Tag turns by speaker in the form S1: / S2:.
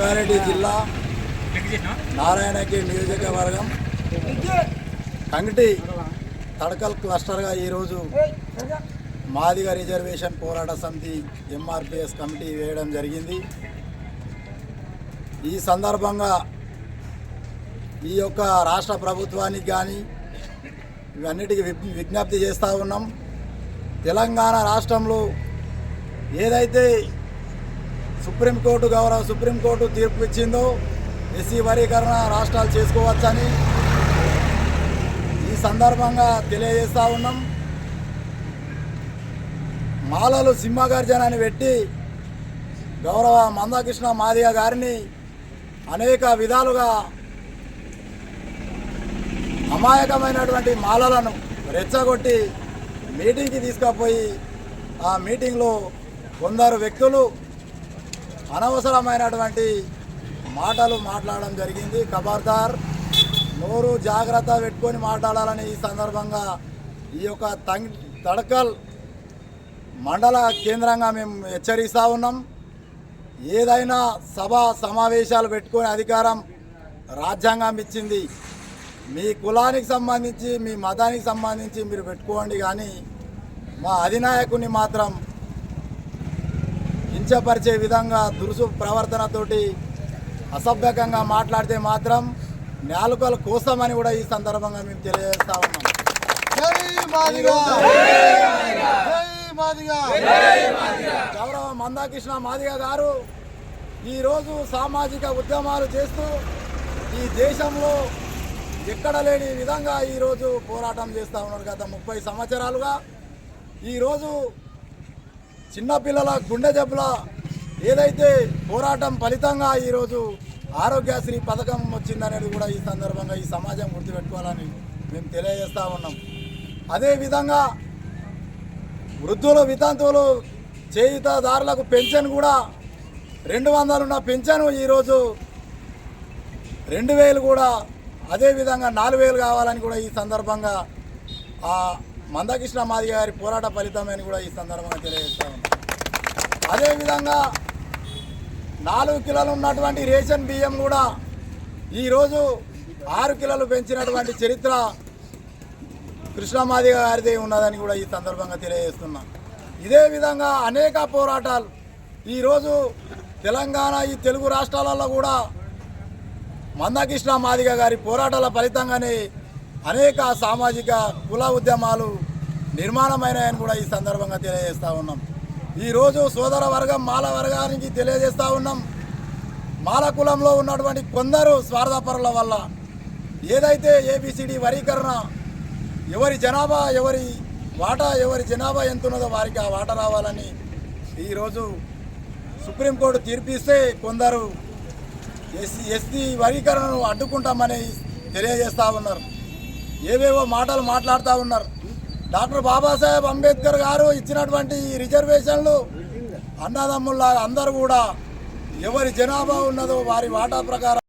S1: జిల్లా నారాయణకి నియోజకవర్గం. కంగటి తడకల్ క్లస్టర్గా ఈరోజు మాదిగ రిజర్వేషన్ పోరాట సమితి ఎంఆర్పిఎస్ కమిటీ వేయడం జరిగింది. ఈ సందర్భంగా ఈ యొక్క రాష్ట్ర ప్రభుత్వానికి కానీ ఇవన్నిటికీ విజ్ఞప్తి చేస్తూ ఉన్నాం. తెలంగాణ రాష్ట్రంలో ఏదైతే సుప్రీంకోర్టు గౌరవ సుప్రీంకోర్టు తీర్పు ఇచ్చిందో ఎస్సీ వర్గీకరణ రాష్ట్రాలు చేసుకోవచ్చని ఈ సందర్భంగా తెలియజేస్తూ ఉన్నాం. మాలలు సింహగర్జనాన్ని పెట్టి గౌరవ మందకృష్ణ మాదిగ గారిని అనేక విధాలుగా అమాయకమైనటువంటి మాలలను రెచ్చగొట్టి మీటింగ్కి తీసుకుపోయి ఆ మీటింగ్లో కొందరు వ్యక్తులు అనవసరమైనటువంటి మాటలు మాట్లాడడం జరిగింది. ఖబర్దార్ నోరు జాగ్రత్త పెట్టుకొని మాట్లాడాలని ఈ సందర్భంగా ఈ యొక్క తంగ్ తడకల్ మండల కేంద్రంగా మేము హెచ్చరిస్తూ ఉన్నాం. ఏదైనా సభ సమావేశాలు పెట్టుకునే అధికారం రాజ్యాంగం ఇచ్చింది. మీ కులానికి సంబంధించి మీ మతానికి సంబంధించి మీరు పెట్టుకోండి కానీ మా అధినాయకుని మాత్రం కించపరిచే విధంగా దురుసు ప్రవర్తనతోటి అసభ్యకంగా మాట్లాడితే మాత్రం నాలుకల కోసమని కూడా ఈ సందర్భంగా మేము తెలియజేస్తా ఉన్నాం. గౌరవ మందాకృష్ణ మాదిగ గారు ఈరోజు సామాజిక ఉద్యమాలు చేస్తూ ఈ దేశంలో ఎక్కడ లేని విధంగా ఈరోజు పోరాటం చేస్తూ ఉన్నారు గత ముప్పై సంవత్సరాలుగా. ఈరోజు చిన్నపిల్లల గుండె జబ్బుల ఏదైతే పోరాటం ఫలితంగా ఈరోజు ఆరోగ్యశ్రీ పథకం వచ్చిందనేది కూడా ఈ సందర్భంగా ఈ సమాజం గుర్తుపెట్టుకోవాలని మేము తెలియజేస్తూ ఉన్నాం. అదేవిధంగా వృద్ధులు వితంతువులు చేయుతదారులకు పెన్షన్ కూడా రెండు వందలున్న పెన్షన్ ఈరోజు రెండు వేలు కూడా అదేవిధంగా నాలుగు వేలు కావాలని కూడా ఈ సందర్భంగా మందకృష్ణ మాదిగ గారి పోరాట ఫలితమని కూడా ఈ సందర్భంగా తెలియజేస్తా ఉన్నాం. అదేవిధంగా నాలుగు కిలోలు ఉన్నటువంటి రేషన్ బియ్యం కూడా ఈరోజు ఆరు కిలోలు పెంచినటువంటి చరిత్ర కృష్ణమాదిగ గారిదే ఉన్నదని కూడా ఈ సందర్భంగా తెలియజేస్తున్నాం. ఇదే విధంగా అనేక పోరాటాలు ఈరోజు తెలంగాణ ఈ తెలుగు రాష్ట్రాలలో కూడా మందకృష్ణ మాదిగ గారి పోరాటాల ఫలితంగానే అనేక సామాజిక కుల ఉద్యమాలు నిర్మాణమైనాయని కూడా ఈ సందర్భంగా తెలియజేస్తూ ఉన్నాం. ఈరోజు సోదర వర్గం మాల వర్గానికి తెలియజేస్తూ ఉన్నాం. మాల కులంలో ఉన్నటువంటి కొందరు స్వార్థపరుల వల్ల ఏదైతే ఏబిసిడి వరీకరణ ఎవరి జనాభా ఎవరి వాటా ఎవరి జనాభా ఎంత ఉన్నదో వారికి ఆ వాటా రావాలని ఈరోజు సుప్రీంకోర్టు తీర్పిస్తే కొందరు ఎస్సీ ఎస్టీ వర్గీకరణను అడ్డుకుంటామని తెలియజేస్తూ ఉన్నారు. ఏవేవో మాటలు మాట్లాడుతూ ఉన్నారు. డాక్టర్ బాబాసాహెబ్ అంబేద్కర్ గారు ఇచ్చినటువంటి రిజర్వేషన్లు అన్నదమ్ముల్లాగా అందరూ కూడా ఎవరి జనాభా ఉన్నదో వారి వాటా ప్రకారం